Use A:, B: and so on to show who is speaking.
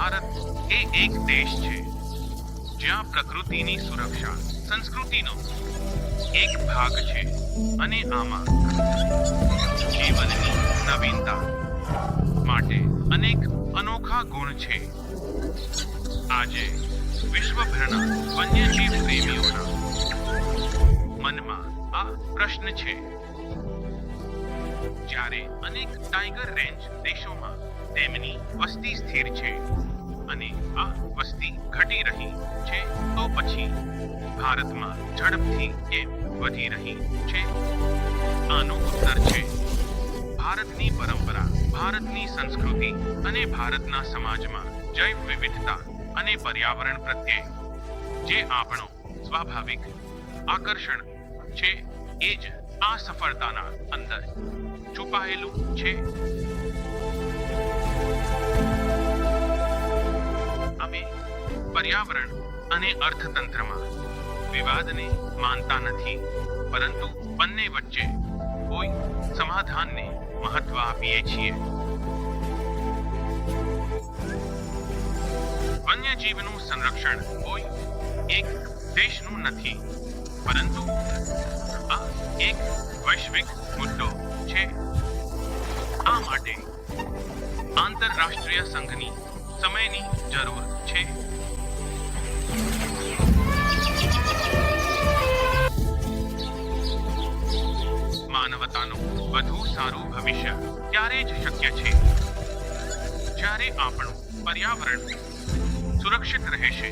A: ભારત એ એક દેશ છે, જ્યાં પ્રકૃતિની સુરક્ષા, સંસ્કૃતિનો એક ભાગ છે અને આમાં જીવનની નવીનતા માટે અનેક અનોખા ગુણ છે. આજે વિશ્વભરના વન્યજીવ પ્રેમીઓના મનમાં આ પ્રશ્ન છે. જ્યારે અનેક ટાઈગર રેન્જ દેશોમાં તેમની વસ્તી સ્થિર છે અને આ વસ્તી ઘટી રહી છે, તો પછી ભારતમાં ઝડપથી કેમ વધી રહી છે? આનો ઉત્તર છે. ભારતની પરંપરા, ભારતની સંસ્કૃતિ અને ભારતના સમાજમાં જૈવ વિવિધતા અને પર્યાવરણ પ્રત્યે જે આપણો સ્વાભાવિક આકર્ષણ છે, એ જ આ સફળતાના અંદર છુપાયેલું છે. પર્યાવરણ અને અર્થતંત્રમાં. વિવાદને માનતા નથી, પરંતુ બંને વચ્ચે કોઈ સમાધાનને મહત્વ આપીએ છીએ. વન્યજીવનું સંરક્ષણ કોઈ એક દેશનું નથી, પરંતુ આ એક વૈશ્વિક મુદ્દો છે. આ માટે આંતરરાષ્ટ્રીય સંઘની સમયની જરૂર છે. માનવતાનું વધુ સારું ભવિષ્ય ત્યારે જ શક્ય છે. જ્યારે આપણું પર્યાવરણ સુરક્ષિત રહેશે.